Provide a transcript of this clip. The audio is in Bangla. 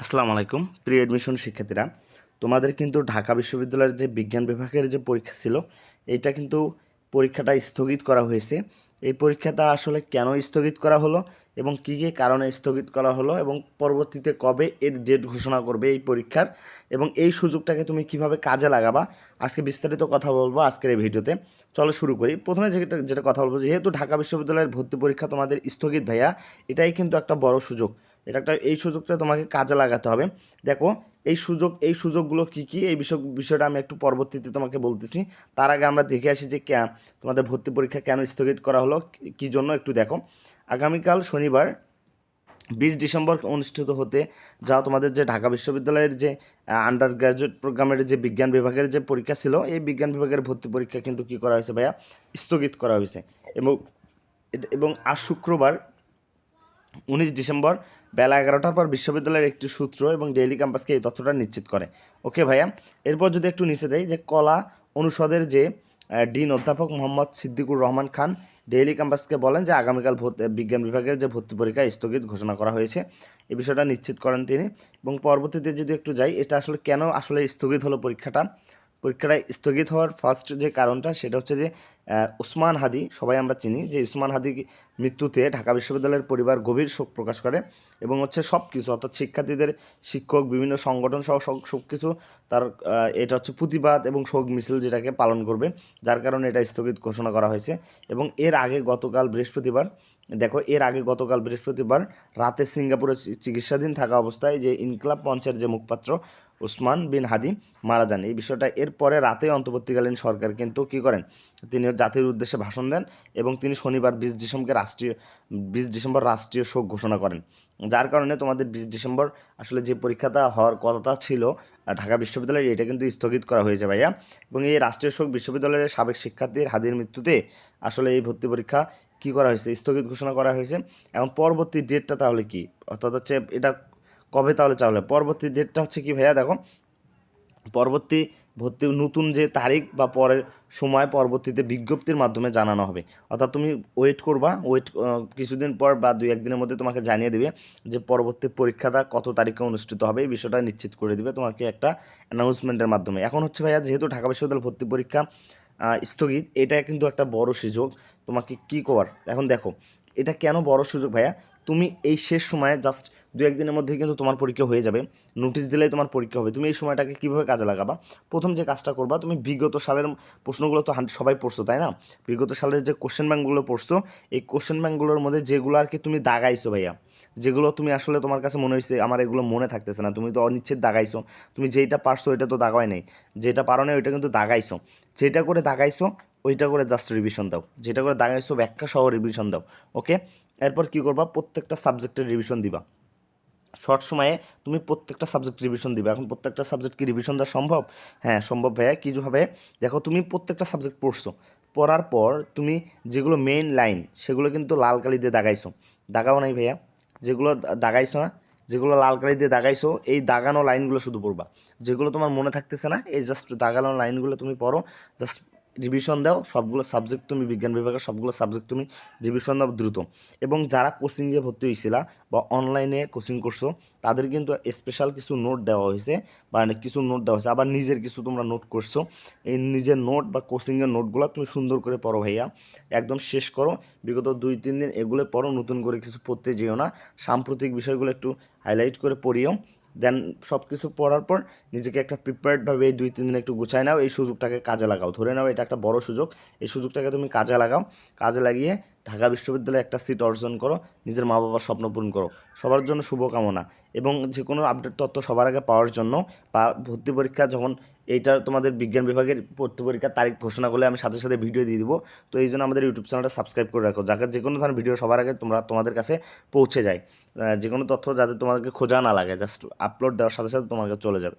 আসসালামু আলাইকুম। প্রি অ্যাডমিশন শিক্ষার্থীরা, তোমাদের কিন্তু ঢাকা বিশ্ববিদ্যালয়ের যে বিজ্ঞান বিভাগের যে পরীক্ষা ছিল, এটা কিন্তু পরীক্ষাটা স্থগিত করা হয়েছে। এই পরীক্ষাটা আসলে কেন স্থগিত করা হলো এবং কী কী কারণে স্থগিত করা হলো এবং পরবর্তীতে কবে এর ডেট ঘোষণা করবে এই পরীক্ষার এবং এই সুযোগটাকে তুমি কীভাবে কাজে লাগাবা, আজকে বিস্তারিত কথা বলব আজকের এই ভিডিওতে। চলো শুরু করি। প্রথমে যেটা যেটা কথা বলব, যেহেতু ঢাকা বিশ্ববিদ্যালয়ের ভর্তি পরীক্ষা তোমাদের স্থগিত ভাইয়া, এটাই কিন্তু একটা বড় সুযোগ। এটা একটা, এই সুযোগটা তোমাকে কাজে লাগাতে হবে। দেখো, এই সুযোগ, এই সুযোগগুলো কী কী? এই বিষয়, বিষয়টা আমি একটু পরবর্তীতে তোমাকে বলতেছি। তার আগে আমরা দেখে আসি যে ক্যা, তোমাদের ভর্তি পরীক্ষা কেন স্থগিত করা হলো, কী জন্য একটু দেখো। আগামীকাল শনিবার, বিশ ডিসেম্বর অনুষ্ঠিত হতে যাওয়া তোমাদের যে ঢাকা বিশ্ববিদ্যালয়ের যে আন্ডার গ্র্যাজুয়েট প্রোগ্রামের যে বিজ্ঞান বিভাগের যে পরীক্ষা ছিল, এই বিজ্ঞান বিভাগের ভর্তি পরীক্ষা কিন্তু কী করা হয়েছে ভাইয়া? স্থগিত করা হয়েছে। এবং এবং আজ শুক্রবার উনিশ ডিসেম্বর বেলা এগারোটার পর বিশ্ববিদ্যালয়ের একটি সূত্র এবং ডেইলি ক্যাম্পাসকে এই তথ্যটা নিশ্চিত করে। ওকে ভাইয়া, এরপর যদি একটু নিচে যাই, যে কলা অনুষদের যে ডিন অধ্যাপক মোহাম্মদ সিদ্দিকুর রহমান খান ডেইলি ক্যাম্পাসকে বলেন যে আগামীকাল বিজ্ঞান বিভাগের যে ভর্তি পরীক্ষা স্থগিত ঘোষণা করা হয়েছে এই বিষয়টা নিশ্চিত করেন তিনি। এবং পরবর্তীতে যদি একটু যাই, এটা আসলে কেন আসলে স্থগিত হলো পরীক্ষাটা? পরীক্ষাটা স্থগিত হওয়ার ফার্স্ট যে কারণটা, সেটা হচ্ছে যে উসমান হাদি, সবাই আমরা চিনি, যে ওসমান হাদি মৃত্যুতে ঢাকা বিশ্ববিদ্যালয়ের পরিবার গভীর শোক প্রকাশ করে এবং হচ্ছে সব কিছু অর্থাৎ শিক্ষার্থীদের, শিক্ষক, বিভিন্ন সংগঠন সহ সব কিছু তার এটা হচ্ছে প্রতিবাদ এবং শোক মিছিল যেটাকে পালন করবে, যার কারণে এটা স্থগিত ঘোষণা করা হয়েছে এবং এর আগে গতকাল বৃহস্পতিবার, দেখো, এর আগে গতকাল বৃহস্পতিবার রাতে সিঙ্গাপুরে চিকিৎসাধীন থাকা অবস্থায় যে ইনকলাব মঞ্চের যে মুখপাত্র ওসমান বিন হাদি মারা যান। এই বিষয়টা এরপরে রাতে অন্তর্বর্তীকালীন সরকার কিন্তু কী করেন? তিনি জাতির উদ্দেশ্যে ভাষণ দেন এবং তিনি শনিবার বিশ ডিসেম্বরকে রাষ্ট্রীয় বিশ ডিসেম্বর রাষ্ট্রীয় শোক ঘোষণা করেন। যার কারণে তোমাদের বিশ ডিসেম্বর আসলে যে পরীক্ষাটা হওয়ার কথাটা ছিল ঢাকা বিশ্ববিদ্যালয়ে এটা কিন্তু স্থগিত করা হয়েছে ভাইয়া। এবং এই রাষ্ট্রীয় শোক বিশ্ববিদ্যালয়ের সাবেক শিক্ষার্থীর হাদির মৃত্যুতে আসলে এই ভর্তি পরীক্ষা কি করা হয়েছে? স্থগিত ঘোষণা করা হয়েছে। এবং পরবর্তী ডেটটা তাহলে কি? অর্থাৎ হচ্ছে এটা কবে তাহলে চাহলে পরবর্তী ডেটটা হচ্ছে কি ভাইয়া? দেখো, পরবর্তী ভর্তি, নতুন যে তারিখ বা পরের সময় পরবর্তীতে বিজ্ঞপ্তির মাধ্যমে জানানো হবে। অর্থাৎ তুমি ওয়েট করবা ওয়েট কিছুদিন পর বা দুই একদিনের মধ্যে তোমাকে জানিয়ে দেবে যে পরবর্তী পরীক্ষাটা কত তারিখে অনুষ্ঠিত হবে, এই বিষয়টা নিশ্চিত করে দিবে তোমাকে একটা অ্যানাউন্সমেন্টের মাধ্যমে। এখন হচ্ছে ভাইয়া, যেহেতু ঢাকা বিশ্ববিদ্যালয় ভর্তি পরীক্ষা স্থগিত, এটা কিন্তু একটা বড় সুযোগ। তোমাকে কি করার? এখন দেখো, এটা কেন বড় সুযোগ ভাইয়া? তুমি এই শেষ সময়ে জাস্ট দু একদিনের মধ্যে কিন্তু তোমার পরীক্ষা হয়ে যাবে। নোটিশ দিলেই তোমার পরীক্ষা হবে। তুমি এই সময়টাকে কীভাবে কাজে লাগাবা? প্রথম যে কাজটা করবা, তুমি বিগত সালের প্রশ্নগুলো তো সবাই পড়ছো, তাই না? বিগত সালের যে কোশ্চেন ব্যাঙ্কগুলো পড়ছো, এই কোশ্চেন ব্যাঙ্কগুলোর মধ্যে যেগুলো আর কি তুমি দাগাইছো ভাইয়া, যেগুলো তুমি আসলে তোমার কাছে মনে হয়েছে আমার এগুলো মনে থাকতেছে না, তুমি তো অনিচ্ছেদ দাগাইছো। তুমি যেইটা পারছ, ওইটা তো দাগাই নেই। যেটা পারো না ওইটা কিন্তু দাগাইছো। যেটা করে দাগাইছো, ওইটা করে জাস্ট রিভিশন দাও। যেটা করে দাগাইছো, ব্যাখ্যা সহ রিভিশন দাও ওকে এরপর কী করবা? প্রত্যেকটা সাবজেক্টের রিভিশন দিবা। শর্ট সময়ে তুমি প্রত্যেকটা সাবজেক্ট রিভিশন দিবে। এখন প্রত্যেকটা সাবজেক্ট কি রিভিশন দেওয়া সম্ভব? হ্যাঁ সম্ভব ভাইয়া। কীভাবে দেখো, তুমি প্রত্যেকটা সাবজেক্ট পড়ছো। পড়ার পর তুমি যেগুলো মেইন লাইন সেগুলো কিন্তু লাল কালি দিয়ে দাগাইছো। দাগাও নাই ভাইয়া। যেগুলো দাগাইছো না, যেগুলো লাল কালি দিয়ে দাগাইছো, এই দাগানো লাইনগুলো শুধু পড়বা। যেগুলো তোমার মনে থাকতেছে না, এই জাস্ট দাগানো লাইনগুলো তুমি পড়ো। জাস্ট রিভিশন দাও, সবগুলো সাবজেক্ট তুমি, বিজ্ঞান বিভাগের সবগুলো সাবজেক্ট তুমি রিভিশন দাও দ্রুত। এবং যারা কোচিংয়ে ভর্তি হয়েছিলা বা অনলাইনে কোচিং করছ, তাদের কিন্তু স্পেশাল কিছু নোট দেওয়া হয়েছে বা কিছু নোট দেওয়া হয়েছে আবার নিজের কিছু তোমরা নোট করছ, এই নিজের নোট বা কোচিংয়ের নোটগুলো তুমি সুন্দর করে পড়ো ভাইয়া। একদম শেষ করো। বিগত দুই, তিন দিন এগুলো পড়ো, নতুন করে কিছু পড়তে যেও না। সাম্প্রতিক বিষয়গুলো একটু হাইলাইট করে পড়িও। দেন সব কিছু পড়ার পর নিজেকে একটা প্রিপেয়ার্ডভাবে এই দুই তিন দিন একটু গুছায় নাও, এই সুযোগটাকে কাজে লাগাও। ধরে নাও এটা একটা বড় সুযোগ। এই সুযোগটাকে তুমি কাজে লাগাও। কাজে লাগিয়ে ঢাকা বিশ্ববিদ্যালয়ে একটা সিট অর্জন করো, নিজের মা বাবার স্বপ্ন পূরণ করো। সবার জন্য শুভকামনা। এবং যে কোনো আপডেট তথ্য সবার আগে পাওয়ার জন্য বা ভর্তি পরীক্ষা যখন এইটা তোমাদের বিজ্ঞান বিভাগের ভর্তি পরীক্ষার তারিখ ঘোষণা করলে আমি সাথে সাথে ভিডিও দিয়ে দিব। তো এই জন্য আমাদের ইউটিউব চ্যানেলটা সাবস্ক্রাইব করে রাখো। যাতে যে কোনো ধরনের ভিডিও সবার আগে তোমরা তোমাদের কাছে পৌঁছে যায়। যে কোনো তথ্য যাতে তোমাদেরকে খোঁজা না লাগে জাস্ট আপলোড দেওয়ার সাথে সাথে তোমার কাছে চলে যাবে।